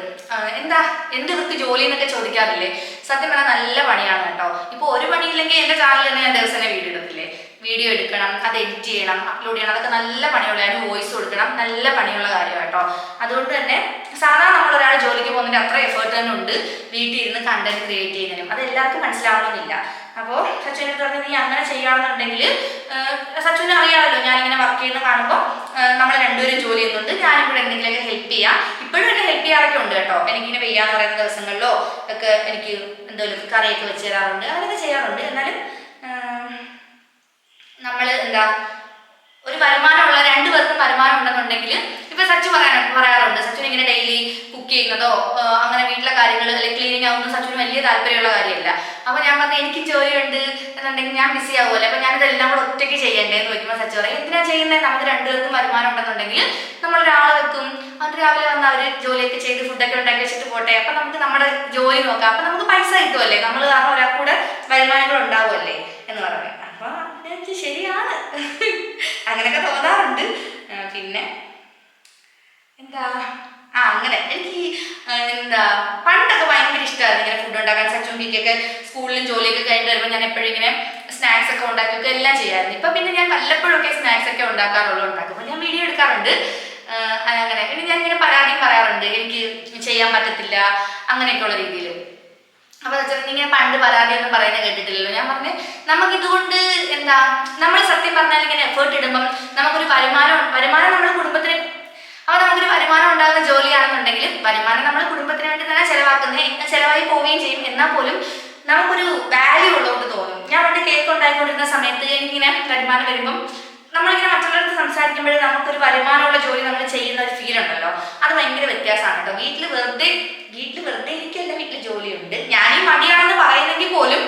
എന്താ? എന്ത് ഇവർക്ക് ജോലി എന്നൊക്കെ ചോദിക്കാറില്ലേ? സത്യം പറഞ്ഞാൽ നല്ല പണിയാണ് കേട്ടോ. ഇപ്പോൾ ഒരു പണിയില്ലെങ്കിൽ എന്റെ ചാനലിൽ തന്നെ ഞാൻ ദിവസം വീഡിയോ ഇടത്തില്ലേ? വീഡിയോ എടുക്കണം അത് എഡിറ്റ് ചെയ്യണം അപ്ലോഡ് ചെയ്യണം അതൊക്കെ നല്ല പണിയുള്ള അതിന് വോയിസ് കൊടുക്കണം നല്ല പണിയുള്ള കാര്യം കേട്ടോ. അതുകൊണ്ട് തന്നെ സാധാരണ നമ്മൾ ഒരാൾ ജോലിക്ക് പോകുന്നതിന് അത്ര എഫേർട്ട് തന്നെ ഉണ്ട് വീട്ടിൽ ഇരുന്ന് കണ്ടന്റ് ക്രിയേറ്റ് ചെയ്യുന്നതിനും. അത് എല്ലാവർക്കും മനസ്സിലാവണമെന്നില്ല. അപ്പോൾ സച്ചുവിനെ പറഞ്ഞ് നീ അങ്ങനെ ചെയ്യുകയാണെന്നുണ്ടെങ്കിൽ സച്ചുവിനെ അറിയാമല്ലോ ഞാനിങ്ങനെ വർക്ക് ചെയ്യുന്ന കാണുമ്പോൾ നമ്മൾ രണ്ടുപേരും ജോലി ചെയ്യുന്നുണ്ട് ഞാനും കൂടെ എന്തെങ്കിലുമൊക്കെ ഹെൽപ്പ് ചെയ്യാം. ഇപ്പോഴും എന്നെ ഹെൽപ്പ് ചെയ്യാറൊക്കെ ഉണ്ട് കേട്ടോ. എനിക്കിങ്ങനെ വെയ്യാന്ന് പറയുന്ന ദിവസങ്ങളിലോ ഒക്കെ എനിക്ക് എന്തെങ്കിലും കറിയൊക്കെ വെച്ച് തരാറുണ്ട് അങ്ങനെയൊക്കെ ചെയ്യാറുണ്ട്. എന്നാലും നമ്മൾ എന്താ ഒരു വരുമാനമുള്ള രണ്ടു പേർക്കും വരുമാനം ഉണ്ടെന്നുണ്ടെങ്കിൽ ഇപ്പൊ സച്ചു പറയാൻ പറയാറുണ്ട്. സച്ചു ഇങ്ങനെ ഡെയിലി കുക്ക് ചെയ്യുന്നതോ അങ്ങനെ വീട്ടിലെ കാര്യങ്ങൾ അല്ലെങ്കിൽ ക്ലീനിങ് ആവുന്ന സച്ചുവിന് വലിയ താല്പര്യമുള്ള കാര്യമല്ല. അപ്പൊ ഞാൻ പറഞ്ഞു എനിക്ക് ജോലിയുണ്ട് എന്നുണ്ടെങ്കിൽ ഞാൻ ബിസി ആവുമല്ലോ. അപ്പൊ ഞാനിതെല്ലാം കൂടെ ഒറ്റയ്ക്ക് ചെയ്യണ്ടേ എന്ന് ചോദിക്കുമ്പോൾ സച്ചു പറയും എന്തിനാ ചെയ്യുന്നത് നമുക്ക് രണ്ടുപേർക്കും വരുമാനം ഉണ്ടെന്നുണ്ടെങ്കിൽ നമ്മൾ ഒരാളെ വെക്കും. അവർ രാവിലെ വന്ന് അവർ ജോലിയൊക്കെ ചെയ്ത് ഫുഡൊക്കെ ഉണ്ടാക്കി വെച്ചിട്ട് പോട്ടെ. അപ്പൊ നമുക്ക് നമ്മുടെ ജോലി നോക്കാം. അപ്പൊ നമുക്ക് പൈസ കിട്ടുമല്ലേ നമ്മൾ കാരണം ഒരാൾക്കൂടെ വരുമാനങ്ങൾ ഉണ്ടാവുമല്ലേ? എന്ന് പറഞ്ഞു. അപ്പൊ ഞാൻ ശരിയാണ്. അങ്ങനെയൊക്കെ തോന്നാറുണ്ട്. പിന്നെ? എന്താ? ആ അങ്ങനെ. എനിക്ക് എന്താ പണ്ടൊക്കെ ഭയങ്കര ഇഷ്ടമായിരുന്നു ഇങ്ങനെ ഫുഡ് ഉണ്ടാക്കാൻ. സച്ചും ബിക്കൊക്കെ സ്കൂളിലും ജോലിയൊക്കെ കഴിഞ്ഞ് വരുമ്പോൾ ഞാൻ എപ്പോഴും ഇങ്ങനെ സ്നാക്സ് ഒക്കെ ഉണ്ടാക്കിയൊക്കെ എല്ലാം ചെയ്യാറുണ്ട്. ഇപ്പൊ പിന്നെ ഞാൻ വല്ലപ്പോഴൊക്കെ സ്നാക്സ് ഒക്കെ ഉണ്ടാക്കാറുള്ളൂ ഉണ്ടാക്കുമ്പോൾ ഞാൻ വീഡിയോ എടുക്കാറുണ്ട്. അങ്ങനെ. പിന്നെ ഞാൻ ഇങ്ങനെ പരാതി പറയാറുണ്ട്. എനിക്ക് ചെയ്യാൻ പറ്റത്തില്ല. അങ്ങനെയൊക്കെയുള്ള രീതിയിൽ അപ്പൊ ഇങ്ങനെ പണ്ട് പരാതി ഒന്നും പറയുന്ന കേട്ടിട്ടില്ലല്ലോ. ഞാൻ പറഞ്ഞു നമുക്ക് ഇതുകൊണ്ട് എന്താ നമ്മൾ സത്യം പറഞ്ഞാൽ ഇങ്ങനെ എഫേർട്ട് ഇടുമ്പം നമുക്കൊരു വരുമാനം വരുമാനം നമ്മുടെ കുടുംബത്തിന് അപ്പൊ നമുക്കൊരു വരുമാനം ഉണ്ടാകുന്ന ജോലിയാണെന്നുണ്ടെങ്കിൽ വരുമാനം നമ്മുടെ കുടുംബത്തിന് വേണ്ടി തന്നെ ചെലവാക്കുന്നത് ചെലവായി പോവുകയും ചെയ്യും. എന്നാൽ പോലും നമുക്കൊരു വാല്യൂ ഉള്ളതുകൊണ്ട് തോന്നും. ഞാൻ പണ്ട് കേക്ക് ഉണ്ടായിക്കൊണ്ടിരുന്ന സമയത്ത് എനിക്കിങ്ങനെ വരുമാനം വരുമ്പം നമ്മളിങ്ങനെ മറ്റുള്ളവർക്ക് സംസാരിക്കുമ്പോൾ നമുക്കൊരു വരുമാനമുള്ള ജോലി നമ്മൾ ചെയ്യുന്ന ഒരു ഫീൽ ഉണ്ടല്ലോ. അത് ഭയങ്കര വ്യത്യാസമാണ് കേട്ടോ. വീട്ടിൽ വെറുതെ വീട്ടിൽ വെറുതെ ഇരിക്കല്ല. വീട്ടിൽ ജോലിയുണ്ട്. ഞാൻ ഈ മടിയാണെന്ന് പറയുന്നെങ്കിൽ പോലും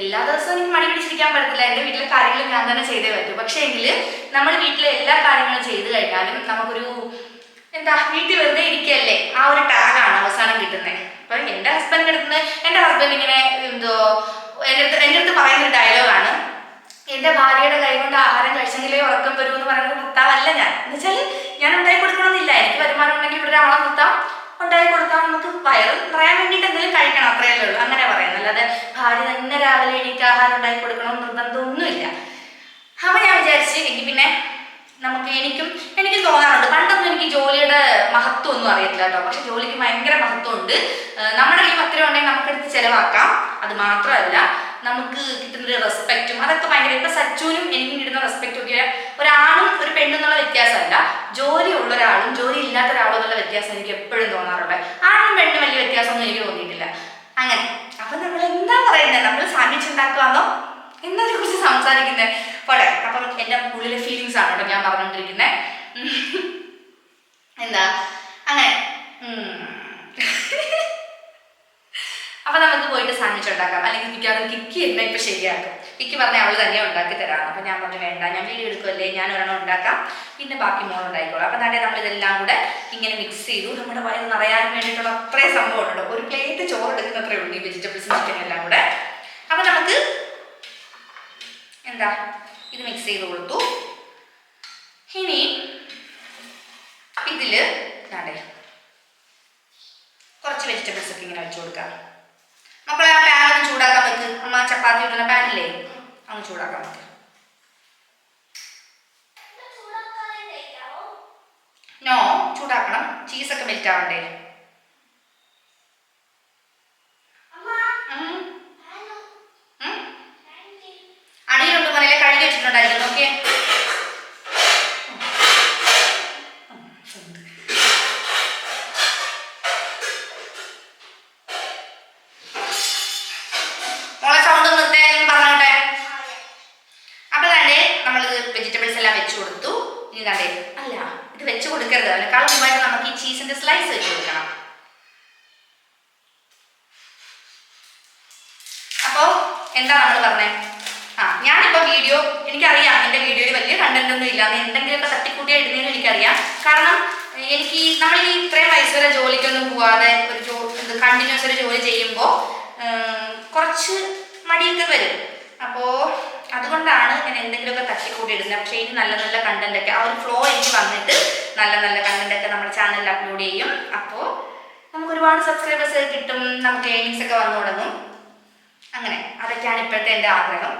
എല്ലാ ദിവസവും എനിക്ക് മടി പിടിച്ചിരിക്കാൻ പറ്റത്തില്ല. എന്റെ വീട്ടിലെ കാര്യങ്ങൾ ഞാൻ തന്നെ ചെയ്തേ പറ്റൂ. പക്ഷേ എങ്കിൽ നമ്മൾ വീട്ടിലെ എല്ലാ കാര്യങ്ങളും ചെയ്തു കഴിഞ്ഞാലും നമുക്കൊരു എന്താ വീട്ടിൽ വെറുതെ ഇരിക്കല്ലേ? ആ ഒരു ടാഗാണ് അവസാനം കിട്ടുന്നത് അപ്പം എന്റെ ഹസ്ബൻഡിന്റെ അടുത്ത് എന്റെ ഹസ്ബൻഡ് ഇങ്ങനെ എന്തോ എന്റെ അടുത്ത് എന്റെ അടുത്ത് പറയുന്ന ഒരു ഡയലോഗാണ് എന്റെ ഭാര്യയുടെ കൈ കൊണ്ട് ആഹാരം കഴിച്ചെങ്കിലേ ഉറക്കം വരൂ എന്ന് പറയുന്നത് മുത്താവല്ല ഞാൻ. എന്ന് വെച്ചാൽ ഞാൻ ഉണ്ടായി കൊടുക്കണമെന്നില്ല. എനിക്ക് വരുമാനം ഉണ്ടെങ്കിൽ ഇവിടെ ഒരാളെ മുത്താം ഉണ്ടായി കൊടുത്താൽ നമുക്ക് വയറ് നിറയാൻ വേണ്ടിയിട്ട് എന്തെങ്കിലും കഴിക്കണം അത്രയല്ലേ ഉള്ളൂ. അങ്ങനെ പറയുന്നത് അല്ലാതെ ഭാര്യ തന്നെ രാവിലെ എണീറ്റ് ആഹാരം ഉണ്ടായി കൊടുക്കണം നിർബന്ധമൊന്നുമില്ല. അപ്പൊ ഞാൻ വിചാരിച്ച് എനിക്ക് പിന്നെ നമുക്ക് എനിക്കും എനിക്ക് തോന്നാറുണ്ട്. പണ്ടൊന്നും എനിക്ക് ജോലിയുടെ മഹത്വം ഒന്നും അറിയത്തില്ല കേട്ടോ. പക്ഷെ ജോലിക്ക് ഭയങ്കര മഹത്വം ഉണ്ട് ഏഹ് നമ്മുടെ കയ്യിൽ പത്ത് ഉണ്ടെങ്കിൽ നമുക്കെടുത്ത് ചിലവാക്കാം. അത് മാത്രമല്ല നമുക്ക് കിട്ടുന്ന ഒരു റെസ്പെക്റ്റും അതൊക്കെ ഭയങ്കര ഇപ്പൊ സച്ചുവിനും എനിക്കും കിട്ടുന്ന റെസ്പെക്റ്റും ഒക്കെ ഒരാണും ഒരു പെണ്ണും എന്നുള്ള വ്യത്യാസമല്ല. ജോലി ഉള്ള ഒരാളും ജോലി ഇല്ലാത്ത ഒരാളും എന്നുള്ള വ്യത്യാസം എനിക്ക് എപ്പോഴും തോന്നാറുണ്ട്. ആണും പെണ്ണും വലിയ വ്യത്യാസമൊന്നും എനിക്ക് തോന്നിയിട്ടില്ല. അങ്ങനെ. അപ്പൊ നമ്മൾ എന്താ പറയുന്നത് നമ്മൾ സാധിച്ചുണ്ടാക്കുവാന്നോ എന്നതിനെ കുറിച്ച് സംസാരിക്കുന്നത് പോലെ അപ്പം എന്റെ ഉള്ളിലെ ഫീലിങ്സ് ആണ് കേട്ടോ ഞാൻ പറഞ്ഞുകൊണ്ടിരിക്കുന്നത് എന്താ? അങ്ങനെ. നമുക്ക് പോയിട്ട് സാൻഡ്വിച്ച് ഉണ്ടാക്കാം. അല്ലെങ്കിൽ മിക്കവാറും കിക്കി എന്നെ ഇപ്പൊ ശരിയാക്കും. കിക്കി പറഞ്ഞാൽ അവൾ തന്നെ ഉണ്ടാക്കി തരാം അപ്പൊ ഞാൻ പറഞ്ഞു വേണ്ട ഞാൻ വീഡിയോ എടുക്കുമല്ലേ ഞാൻ ഒരെണ്ണം ഉണ്ടാക്കാം. പിന്നെ ബാക്കി മോൾ ഉണ്ടായിക്കോളാം. അപ്പൊ തന്നെ നമ്മൾ ഇതെല്ലാം കൂടെ ഇങ്ങനെ മിക്സ് ചെയ്തു. നമ്മുടെ വയറ് നിറയാൻ വേണ്ടിയിട്ടുള്ള അത്രയും സംഭവം ഉണ്ടല്ലോ ഒരു പ്ലേറ്റ് ചോറ് എടുക്കുന്ന അത്രേ ഉള്ളൂ ഈ വെജിറ്റബിൾസും ചിക്കൻ എല്ലാം കൂടെ. അപ്പൊ നമുക്ക് എന്താ? ഇത് മിക്സ് ചെയ്ത് കൊടുത്തു. ഇനി ഇതിൽ നാടേ കുറച്ച് വെജിറ്റബിൾസ് ഒക്കെ ഇങ്ങനെ വെച്ചു കൊടുക്കാം. മക്കളെ ആ പാൻ ഒന്ന് ചൂടാക്കാൻ വെക്ക്. അമ്മ ചപ്പാത്തി ഇടുന്ന പാനില്ലേ അങ്ങ് ചൂടാക്കാൻ ചൂടാക്കാതെ നോ ചൂടാക്കണം. ചീസൊക്കെ മെൽറ്റ് ആവണ്ടേ അമ്മ ഉം. ഹലോ ഉം. താങ്ക് യു അടിയിലുണ്ട് മലയിലെ കഴുകി വെച്ചിട്ടുണ്ടായിരുന്നു നോക്കിയേ മോളെ സൗണ്ട് നിർത്തേ എന്ന് പറഞ്ഞോട്ടെ അപ്പൊ തന്നെ നമ്മളിത് വെജിറ്റബിൾസ് എല്ലാം വെച്ച് കൊടുത്തു ഇനി കണ്ടേ അല്ല ഇത് വെച്ച് കൊടുക്കരുത് അതിനേക്കാളും മുമ്പായിട്ട് നമുക്ക് ഈ ചീസിന്റെ സ്ലൈസ് വെച്ച് കൊടുക്കണം അപ്പോ എന്താ നമ്മൾ പറഞ്ഞേ ആ ഞാനിപ്പോ വീഡിയോ എനിക്കറിയാം എന്റെ വീഡിയോയിൽ വലിയ ഇല്ല. ഒക്കെ എന്തെങ്കിലുമൊക്കെ തട്ടിക്കൂട്ടിയാ ഇടുന്നതെന്ന് എനിക്കറിയാം. കാരണം എനിക്ക് നമ്മൾ ഈ ഇത്രയും വയസ്സ് വരെ ജോലിക്കൊന്നും പോവാതെ ഒരു ജോ കണ്ടിന്യൂസ് ഒരു ജോലി ചെയ്യുമ്പോൾ കുറച്ച് മടിയൊക്കെ വരും. അപ്പോൾ അതുകൊണ്ടാണ് ഞാൻ എന്തെങ്കിലുമൊക്കെ തട്ടിക്കൂട്ടി ഇടുന്നത്. പക്ഷേ ഇനി നല്ല നല്ല കണ്ടന്റ് ആ ഒരു ഫ്ലോ എനിക്ക് വന്നിട്ട് നല്ല നല്ല കണ്ടന്റ് നമ്മുടെ ചാനലിൽ അപ്ലോഡ് ചെയ്യും. അപ്പോൾ നമുക്ക് ഒരുപാട് സബ്സ്ക്രൈബേഴ്സ് കിട്ടും. നമുക്ക് ഏണിങ്സ് ഒക്കെ വന്നു തുടങ്ങും. അങ്ങനെ. അതൊക്കെയാണ് ഇപ്പോഴത്തെ എന്റെ ആഗ്രഹം.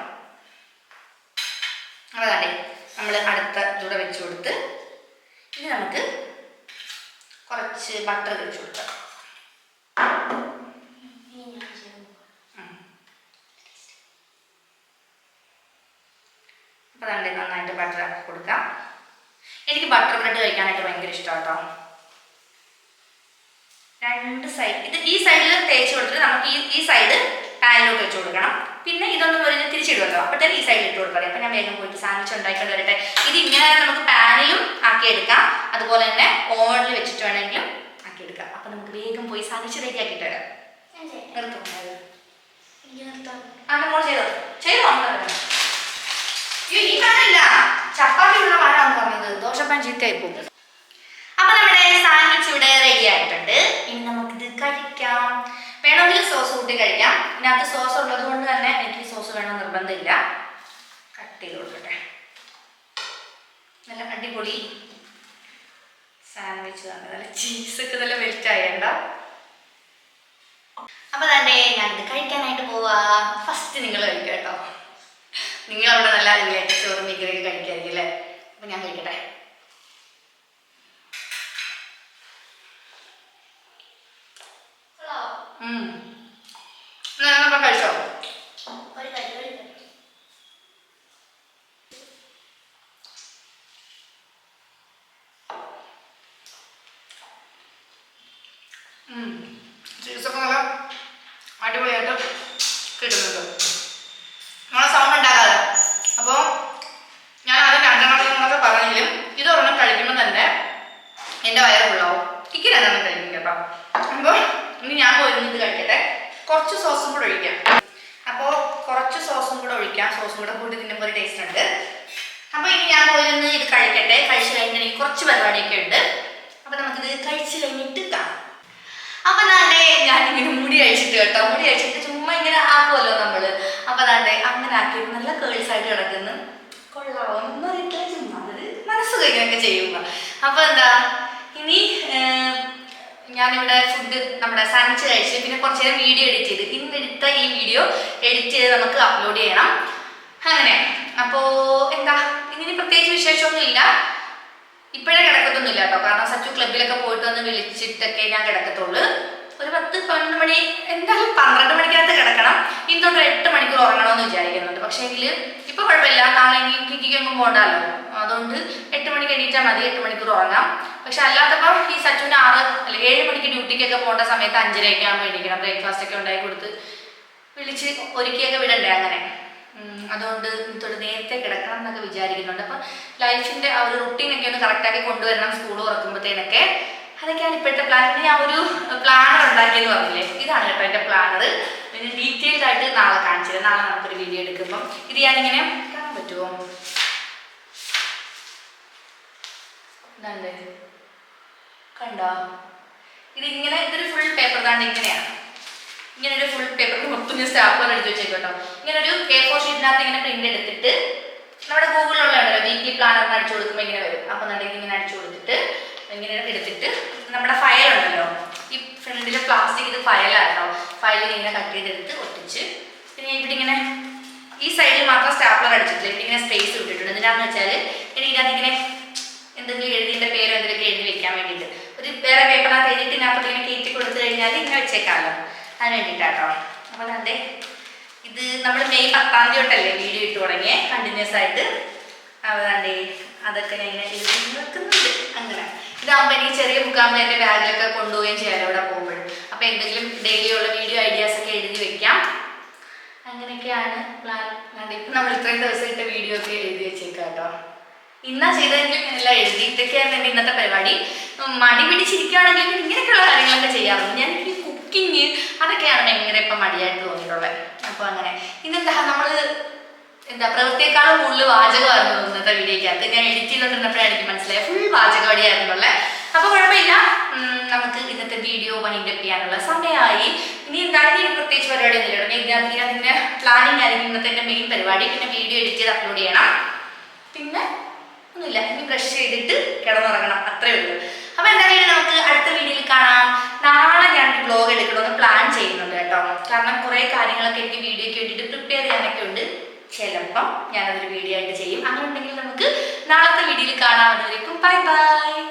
അതാണ്ടേ നമ്മൾ അടുത്ത ഇതൂടെ വെച്ച് കൊടുത്ത് ഇനി നമുക്ക് കുറച്ച് ബട്ടർ വെച്ച് കൊടുക്കാം. അപ്പൊ അതാണ്ട് നന്നായിട്ട് ബട്ടർ ആക്കി കൊടുക്കാം. എനിക്ക് ബട്ടർ ബ്രെഡ് കഴിക്കാനായിട്ട് ഭയങ്കര ഇഷ്ടമാണ് കേട്ടോ രണ്ട് സൈഡ് ഇത് ഈ സൈഡിൽ തേച്ച് കൊടുത്തിട്ട് നമുക്ക് ഈ ഈ സൈഡ് പാനിലോട്ട് വെച്ച് കൊടുക്കണം. പിന്നെ ഇതൊന്നും പറഞ്ഞ് തിരിച്ചിടുമല്ലോ തന്നെ ഈ സൈഡിൽ ഇട്ട് കൊടുക്കാം അപ്പം ഞാൻ വേഗം പോയിട്ട് സാൻഡ്വിച്ച് ഉണ്ടാക്കി വരട്ടെ. ഇത് ഇങ്ങനെ നമുക്ക് പാനിലും ആക്കിയെടുക്കാം അതുപോലെ തന്നെ ഓവനിൽ വെച്ചിട്ട് വേണമെങ്കിലും ആക്കിയെടുക്കാം അപ്പൊ നമുക്ക് വേഗം പോയി സാൻഡ്വിച്ച് ആക്കിട്ട് വരാം. അപ്പൊ നമ്മുടെ സാൻഡ്വിച്ച് ഇവിടെ റെഡി ആയിട്ടുണ്ട്. ഇനി നമുക്കിത് കഴിക്കാം. സോസ് കൂട്ടി കഴിക്കാം. ഇതിനകത്ത് സോസ് ഉള്ളത് കൊണ്ട് തന്നെ എനിക്ക് സോസ് വേണം നിർബന്ധമില്ല. കട്ട് ചെയ്ത് കൊടുക്കട്ടെ. നല്ല അടിപൊളി സാൻഡ്വിച്ച് തന്നെ നല്ല ചീസൊക്കെ നല്ല വെൽറ്റ് ആയണ്ട അപ്പൊ തന്നെ ഞാനിത് കഴിക്കാനായിട്ട് പോവാ. ഫസ്റ്റ് നിങ്ങൾ കഴിക്കാം കേട്ടോ. നിങ്ങൾ അവിടെ നല്ല ചോറും മീക്കറിയൊക്കെ കഴിക്കായിരിക്കും അല്ലേ? അപ്പൊ ഞാൻ കഴിക്കട്ടെ ഹലോ ഉം. എന്നാ ഞങ്ങളപ്പോ കഴിച്ചോ ഒരു കടി ഒരു കടി ഉം. ചീസൊക്കെ നല്ല അടിപൊളിയായിട്ട് കിട്ടുന്നുണ്ട്. നമ്മളെ സൗണ്ട് ഉണ്ടാകാതെ. അപ്പോൾ ഞാൻ ആദ്യം രണ്ടെണ്ണം എന്നൊക്കെ പറഞ്ഞെങ്കിലും ഇത് ഒരെണ്ണം കഴിക്കുമ്പോൾ തന്നെ എന്റെ വയറ് ഫുള്ളാവും എനിക്ക് രണ്ടെണ്ണം കഴിക്കും കേട്ടോ. അപ്പോൾ ഇനി ഞാൻ പോയിരുന്നു ഇത് കഴിക്കട്ടെ. കുറച്ച് സോസും കൂടെ ഒഴിക്കാം. അപ്പോൾ കുറച്ച് സോസും കൂടെ ഒഴിക്കാം. സോസും കൂടെ കൂട്ടി തിന്നുമ്പോൾ ഒരു ടേസ്റ്റ് ഉണ്ട്. അപ്പോൾ ഇനി ഞാൻ പോയിരുന്നു ഇത് കഴിക്കട്ടെ. കഴിച്ച് കഴിഞ്ഞിട്ട് കുറച്ച് പരിപാടിയൊക്കെ ഉണ്ട്. അപ്പോൾ നമുക്കിത് കഴിച്ച് കഴിഞ്ഞിട്ട് ഞാൻ ഇങ്ങനെ മുടി അഴിച്ചിട്ട് കേട്ടോ. മുടി അഴിച്ചിട്ട് ചുമ്മാ ഇങ്ങനെ ആക്കുമല്ലോ നമ്മൾ. അപ്പൊ അതാണ്ട് അങ്ങനെ ആക്കിയിട്ട് നല്ല കേൾസ് ആയിട്ട് കിടക്കുന്നു. കൊള്ളാവോ ഒന്നും ചുമ്മാ അതൊരു മനസ്സ് കഴിഞ്ഞൊക്കെ ചെയ്യുമ്പോ. അപ്പൊ എന്താ ഇനി ഞാനിവിടെ ഫുഡ് നമ്മുടെ സാൻഡ്വിച്ച് കഴിച്ച് പിന്നെ കുറച്ച് നേരം വീഡിയോ എഡിറ്റ് ചെയ്ത് ഇന്ന് എടുത്ത ഈ വീഡിയോ എഡിറ്റ് ചെയ്ത് നമുക്ക് അപ്ലോഡ് ചെയ്യണം. അങ്ങനെ. അപ്പോ എന്താ ഇനി പ്രത്യേകിച്ച് വിശേഷമൊന്നുമില്ല. ഇപ്പോഴേ കിടക്കത്തൊന്നുമില്ല കേട്ടോ. കാരണം സച്ചു ക്ലബിലൊക്കെ പോയിട്ട് വന്ന് വിളിച്ചിട്ടൊക്കെ ഞാൻ കിടക്കത്തുള്ളൂ. ഒരു പത്ത് പതിനൊന്ന് മണി എന്തായാലും പന്ത്രണ്ട് മണിക്കകത്ത് കിടക്കണം. ഇനി തൊട്ട് എട്ട് മണിക്കൂർ ഉറങ്ങണമെന്ന് വിചാരിക്കുന്നുണ്ട്. പക്ഷേ എങ്കിൽ ഇപ്പൊ കുഴപ്പമില്ല. നാളെ ഇനി കിക്കിക്കൊന്നും പോകണ്ടല്ലോ. അതുകൊണ്ട് എട്ട് മണിക്ക് എണീറ്റാൽ മതി. എട്ട് മണിക്കൂർ ഉറങ്ങാം. പക്ഷെ അല്ലാത്തപ്പോൾ ഈ സച്ചുവിന് ആറ് അല്ല ഏഴ് മണിക്ക് ഡ്യൂട്ടിക്കൊക്കെ പോകേണ്ട സമയത്ത് അഞ്ചരയൊക്കെ ആകുമ്പോൾ എണീക്കണം. ബ്രേക്ക്ഫാസ്റ്റ് ഒക്കെ ഉണ്ടാക്കി കൊടുത്ത് വിളിച്ച് ഒരുക്കിയൊക്കെ വിടണ്ടേ അങ്ങനെ. അതുകൊണ്ട് തൊട്ട് നേരത്തെ കിടക്കണം എന്നൊക്കെ വിചാരിക്കുന്നുണ്ട്. അപ്പം ലൈഫിന്റെ ആ ഒരു റുട്ടീനൊക്കെ ഒന്ന് കറക്റ്റാക്കി കൊണ്ടുവരണം സ്കൂൾ തുറക്കുമ്പോഴത്തേനൊക്കെ അതൊക്കെയാണ് ഇപ്പോഴത്തെ പ്ലാൻ ഞാൻ ഒരു പ്ലാനർ ഉണ്ടാക്കിയെന്ന് പറഞ്ഞില്ലേ? ഇതാണ് കേട്ടോ എന്റെ പ്ലാനർ പിന്നെ ഡീറ്റെയിൽഡ് ആയിട്ട് നാളെ കാണിച്ചു തരാം നാളെ നമുക്കൊരു വീഡിയോ എടുക്കുമ്പം. ഇത് ഞാനിങ്ങനെ കാണാൻ പറ്റുമോ? കണ്ടോ? ഇതിങ്ങനെ ഇതൊരു ഫുൾ പേപ്പർ താണ്ട് ഇങ്ങനെയാണ്. ഇങ്ങനെ ഒരു ഫുൾ പേപ്പർ മൊത്തം ഞാൻ സ്റ്റാപ്ലർ അടിച്ച് വെച്ചേക്കോട്ടോ ഇങ്ങനെ ഒരു എ ഫോർ ഷീറ്റിനകത്ത് ഇങ്ങനെ പ്രിന്റ് എടുത്തിട്ട് നമ്മുടെ ഗൂഗിളിലുള്ള വീക്കിലി പ്ലാനർ അടിച്ചു കൊടുക്കുമ്പോൾ ഇങ്ങനെ വരും. അപ്പം എന്നുണ്ടെങ്കിൽ ഇങ്ങനെ അടിച്ചു കൊടുത്തിട്ട് ഇങ്ങനെ എടുത്തിട്ട് നമ്മുടെ ഫയൽ ഉണ്ടല്ലോ. ഈ ഫ്രണ്ടിലെ പ്ലാസ്റ്റിക് ഇത് ഫയലാട്ടോ ഫയൽ ഇങ്ങനെ കട്ട് ചെയ്തെടുത്ത് ഒട്ടിച്ച് പിന്നെ ഇവിടെ ഇങ്ങനെ ഈ സൈഡിൽ മാത്രം സ്റ്റാപ്ലർ അടിച്ചിട്ടില്ല. ഇവിടെ ഇങ്ങനെ സ്പേസ് വിട്ടിട്ടുണ്ട് എന്തിനാന്ന് വെച്ചാൽ ഇനി ഇതിനകത്ത് ഇങ്ങനെ എന്തെങ്കിലും എഴുതിന്റെ പേരോ എന്തെങ്കിലും എഴുതി വെക്കാൻ വേണ്ടിയിട്ട്. ഒരു വേറെ പേപ്പറിനകത്ത് എഴുതിയിട്ട് ഇതിനകത്ത് ഇങ്ങനെ കയറ്റി കൊടുത്തു കഴിഞ്ഞാൽ ഇങ്ങനെ വെച്ചേക്കാമല്ലോ അതിന് വേണ്ടിയിട്ടാട്ടോ. അപ്പോൾ അതെ ഇത് നമ്മൾ മെയ് പത്താം തീയതി തൊട്ടല്ലേ വീഡിയോ ഇട്ട് തുടങ്ങിയേ. കണ്ടിന്യൂസ് ആയിട്ട്. അതാണ്ടേ അതൊക്കെ ഞാൻ ഇങ്ങനെ എഴുതി വെക്കുന്നുണ്ട്. അങ്ങനെ. ഇതാകുമ്പോൾ ഈ ചെറിയ ബുക്കാകുമ്പോൾ എന്റെ ബാഗിലൊക്കെ കൊണ്ടുപോവുകയും ചെയ്യാം അവിടെ പോകുമ്പോൾ അപ്പോൾ എന്തെങ്കിലും ഡെയിലി ഉള്ള വീഡിയോ ഐഡിയാസ് ഒക്കെ എഴുതി വെക്കാം. അങ്ങനെയൊക്കെയാണ് പ്ലാൻ ഇപ്പം നമ്മൾ ഇത്രയും ദിവസം ഇട്ട വീഡിയോ ഒക്കെ എഴുതി വെച്ചേക്കാം കേട്ടോ ഇന്നാ ചെയ്തതെങ്കിലും എഴുതി ഇതൊക്കെയാണ് എന്റെ ഇന്നത്തെ പരിപാടി. മടി പിടിച്ചിരിക്കുകയാണെങ്കിലും ഇങ്ങനെയൊക്കെയുള്ള കാര്യങ്ങളൊക്കെ ചെയ്യാറുണ്ട്. ഞാൻ ഈ കുക്കിങ് അതൊക്കെയാണ് ഭയങ്കര ഇപ്പം മടിയായിട്ട് തോന്നിയിട്ടുള്ളത്. അപ്പോൾ അങ്ങനെ. ഇന്നെന്താ? നമ്മൾ എന്താ പ്രവൃത്തിയേക്കാളും കൂടുതൽ വാചകമായിരുന്നു ഇന്നത്തെ വീഡിയോക്കകത്ത് ഞാൻ എഡിറ്റ് ചെയ്തുകൊണ്ടിരുന്നപ്പോഴാണ് എനിക്ക് മനസ്സിലായത് ഫുൾ വാചകവടിയായിരുന്നുള്ളത് അപ്പൊ കുഴപ്പമില്ല. നമുക്ക് ഇന്നത്തെ വീഡിയോ വൈൻഡ് അപ്പ് ചെയ്യാനുള്ള സമയമായി. ഇനി എന്താണ് ഇനി പ്രത്യേകിച്ച് പരിപാടി ഒന്നുമില്ല. ഇതിനകത്ത് ഇതിനകത്ത് പ്ലാനിങ് ആയിരിക്കും. ഇന്നത്തെ എന്റെ മെയിൻ പരിപാടി. പിന്നെ വീഡിയോ എഡിറ്റ് ചെയ്ത് അപ്ലോഡ് ചെയ്യണം. പിന്നെ ഒന്നുമില്ല. ഇനി ബ്രഷ് ചെയ്തിട്ട് കിടന്നുറങ്ങണം. അത്രേ ഉള്ളൂ. അപ്പൊ എന്തായാലും നമുക്ക് അടുത്ത വീഡിയോയിൽ കാണാം. നാളെ ഞാൻ ബ്ലോഗ് എടുക്കണമെന്ന് പ്ലാൻ ചെയ്യുന്നുണ്ട് കേട്ടോ. കാരണം കുറെ കാര്യങ്ങളൊക്കെ എനിക്ക് വീഡിയോയ്ക്ക് വേണ്ടിയിട്ട് പ്രിപ്പയർ ചെയ്യാനൊക്കെ ഉണ്ട്. ചിലപ്പം ഞാനതൊരു വീഡിയോ ആയിട്ട് ചെയ്യും. അങ്ങനെ ഉണ്ടെങ്കിൽ നമുക്ക് നാളത്തെ വീഡിയോയിൽ കാണാവുന്നതായിരിക്കും. Bye bye